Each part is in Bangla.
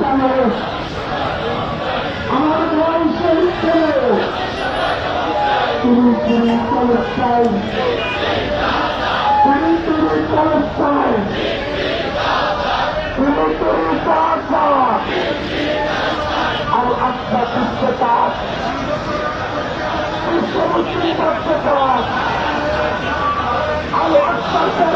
চালে আমার বয়সের ছেলে তুমি তুমি প্যালেস্টাইন তুমি তুমি প্যালেস্টাইন তুমি তুমি গাজা আর বিশ্বকাপ বিশ্ব মুসলিম বিশ্বকাপ আর আপনার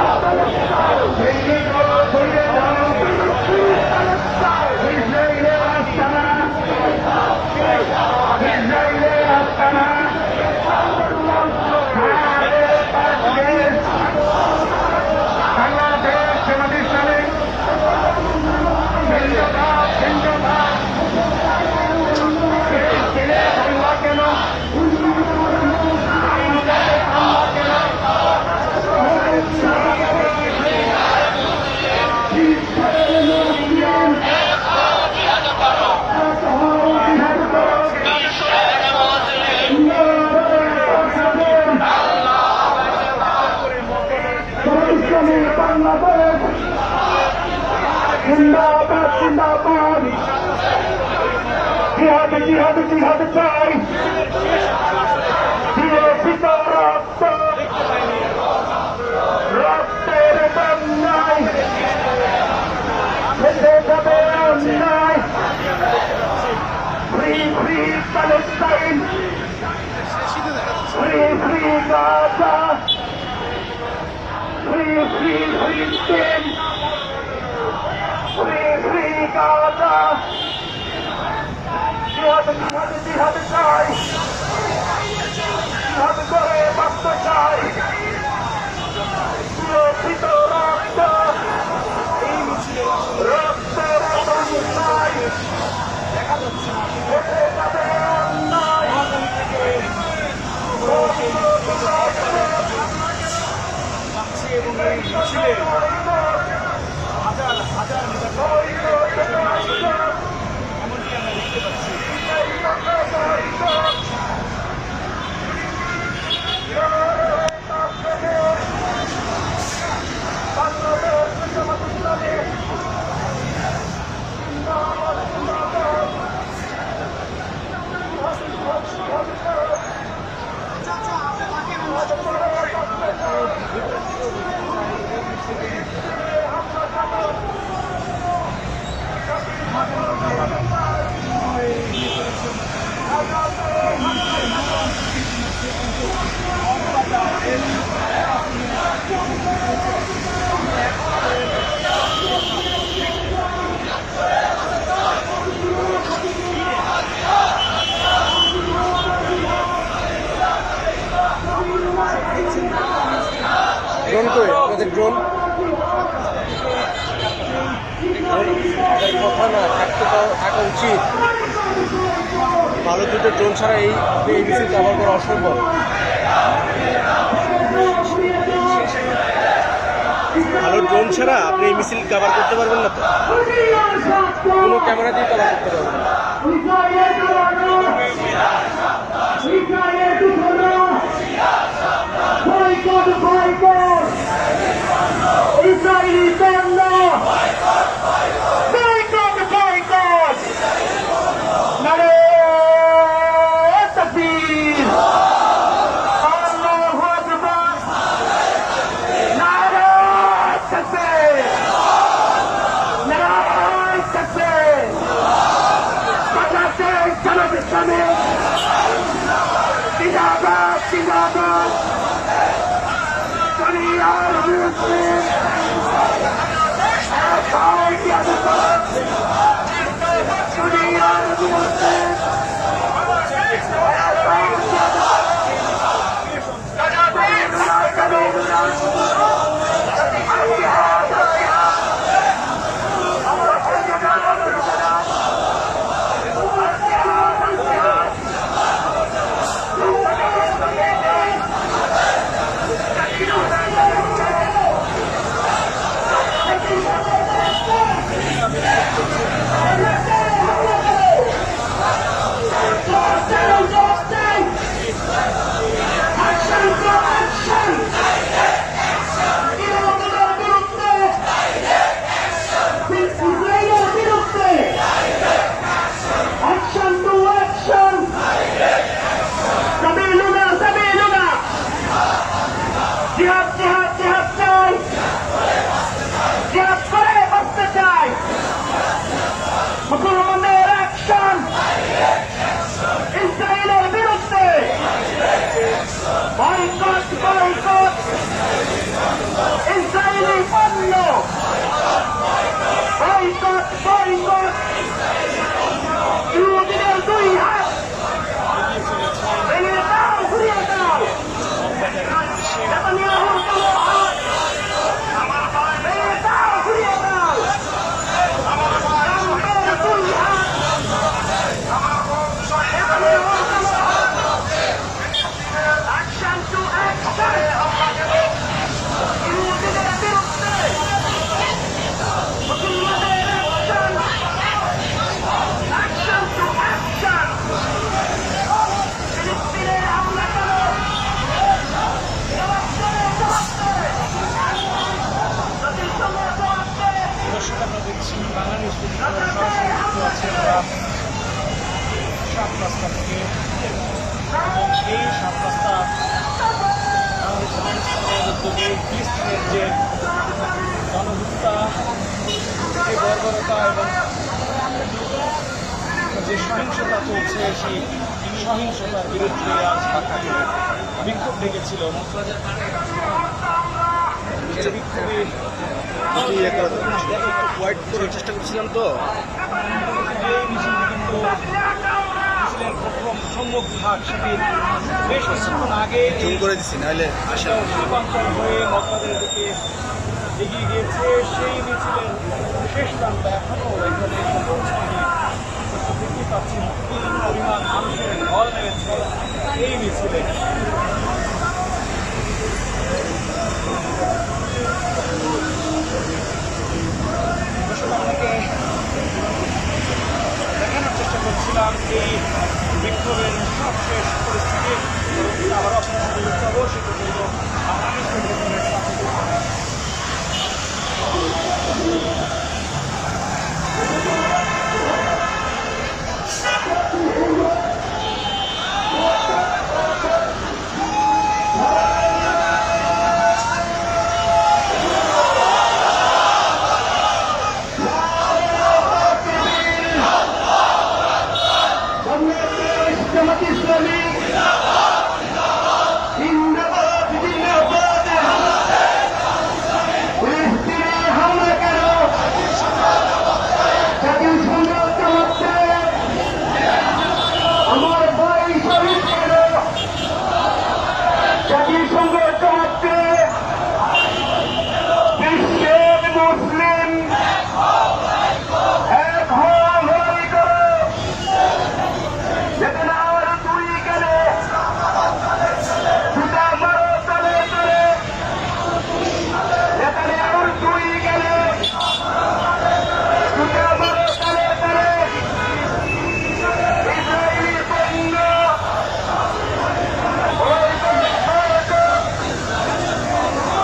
জিন্দাবাদ জিন্দাবাদ। জিহাদ জিহাদ জিহাদ চাই। বিরোধিত রক্ত রক্তের বন্যায় ফেলে যাবে অন্যায়। Free free Palestine, free free Gaza, free free free জিহাদ জিহাদ চাই জিহাদ করে বাঁচতে চাই সুরক্ষিত রক্ত রক্তের অন্যায় উঠে যাবে অন্যায় এবং এই মিছিলে হাজার হাজার নেতা এমনকি আমরা দেখতে পাচ্ছি ড্রোন আপনাদের কথা না থাকা উচিত। ভালো দুটো ড্রোন ছাড়া এই এই মিছিল কভার করা অসম্ভব। ভালো ড্রোন ছাড়া আপনি এই মিছিল কভার করতে পারবেন না তো? কোনো ক্যামেরা দিয়ে কভার করতে পারবেন না। Israeli Bella! Boycott, boycott! Nare Takbir! Allahu Akbar! Nare Takbir! Nare Takbir! Bangladesh Janat Islami! God. Vai, vai, vai! ফিলিস্তিনের যে গণহত্যা যে বর্বরতা এবং যে সহিংসতা চলছে সেই সহিংসতার বিরুদ্ধে আজ ঢাকায় বিক্ষোভ ডেকেছিল হোয়াইট করার চেষ্টা করছিলাম তো। এই কিন্তু সম্মুখ ভাগ সেটি বেশ কিছুক্ষণ আগে করে দিচ্ছি নাহলে। রূপান্তর হয়ে মতবাদের দিকে এগিয়ে গিয়েছে সেই মিছিলের শেষ প্রান্ত এখনও এখানে